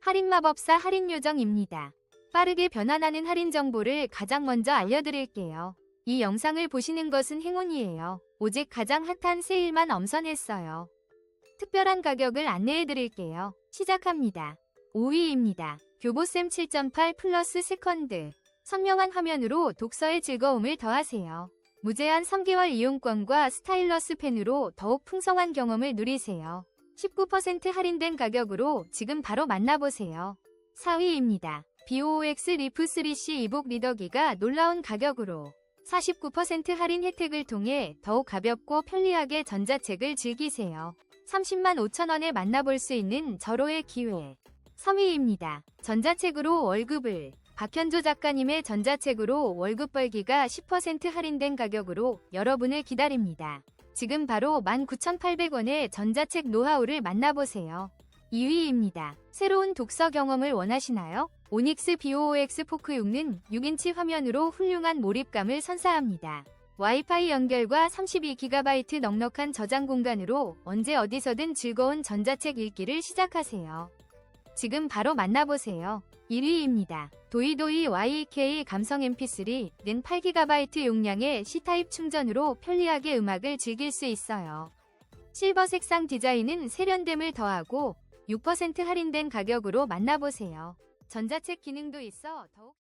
할인마법사 할인요정입니다. 빠르게 변환하는 할인 정보를 가장 먼저 알려드릴게요. 이 영상을 보시는 것은 행운이에요. 오직 가장 핫한 세일만 엄선했어요. 특별한 가격을 안내해드릴게요. 시작합니다. 5위입니다. 교보쌤 7.8 플러스 세컨드. 선명한 화면으로 독서의 즐거움을 더하세요. 무제한 3개월 이용권과 스타일러스 펜으로 더욱 풍성한 경험을 누리세요. 19% 할인된 가격으로 지금 바로 만나보세요. 4위입니다. BOX 리프 3C 이북 리더기가 놀라운 가격으로 49% 할인 혜택을 통해 더욱 가볍고 편리하게 전자책을 즐기세요. 30만 5천원에 만나볼 수 있는 절호의 기회. 3위입니다. 전자책으로 월급을 박현조 작가님의 전자책으로 월급 벌기가 10% 할인된 가격으로 여러분을 기다립니다. 지금 바로 19,800원의 전자책 노하우를 만나보세요. 2위입니다. 새로운 독서 경험을 원하시나요? 오닉스 BOX 포크 6는 6인치 화면으로 훌륭한 몰입감을 선사합니다. 와이파이 연결과 32GB 넉넉한 저장 공간으로 언제 어디서든 즐거운 전자책 읽기를 시작하세요. 지금 바로 만나보세요. 1위입니다. 도이도이 YK 감성 MP3는 8GB 용량의 C타입 충전으로 편리하게 음악을 즐길 수 있어요. 실버 색상 디자인은 세련됨을 더하고 6% 할인된 가격으로 만나보세요. 전자책 기능도 있어 더욱